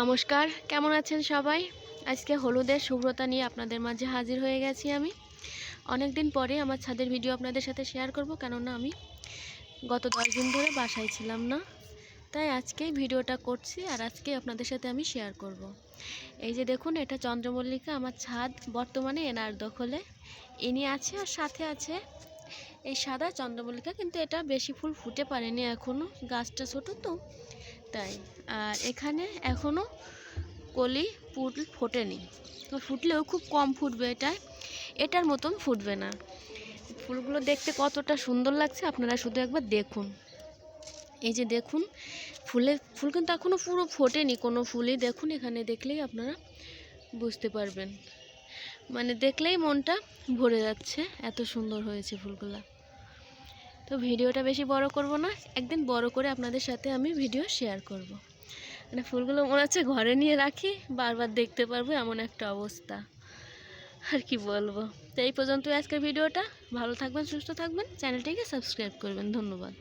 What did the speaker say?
নমস্কার, কেমন আছেন সবাই? আজকে হলুদের শুভ্রতা নিয়ে আপনাদের মাঝে হাজির হয়ে গেছি আমি। অনেক দিন পরে আমার ছাদের ভিডিও আপনাদের সাথে শেয়ার করব, কেননা আমি গত দশ দিন ধরে বাসায় ছিলাম না। তাই আজকেই ভিডিওটা করছি আর আজকেই আপনাদের সাথে আমি শেয়ার করব। এই যে দেখুন, এটা চন্দ্রমল্লিকা, আমার ছাদ, বর্তমানে এনার দখলে। ইনি আছে আর সাথে আছে। এই সাদা চন্দ্রমল্লিকা, কিন্তু এটা বেশি ফুল ফুটে পারেনি এখনও গাছটা ছোটো তো। তাই। আর এখানে এখনও কলি ফুল ফোটেনি। তো ফুটলেও খুব কম ফুটবে এটায় এটার মতন ফুটবে না। ফুলগুলো দেখতে কতটা সুন্দর লাগছে, আপনারা শুধু একবার দেখুন। এই যে দেখুন, ফুলে, ফুল কিন্তু এখনও পুরো ফোটেনি। কোনো ফুলই দেখুন, এখানে দেখলেই আপনারা বুঝতে পারবেন। মানে দেখলেই মনটা ভরে যাচ্ছে, এত সুন্দর হয়েছে ফুলগুলা। তো ভিডিওটা বেশি বড় করব না, একদিন বড় করে আপনাদের সাথে আমি ভিডিও শেয়ার করব। মানে ফুলগুলো মনে হচ্ছে ঘরে নিয়ে রাখি, বারবার দেখতে পারব এমন একটা অবস্থা। আর কি বলব? তো এই পর্যন্ত আজকের ভিডিওটা। ভালো থাকবেন, সুস্থ থাকবেন, চ্যানেলটিকে সাবস্ক্রাইব করবেন। ধন্যবাদ।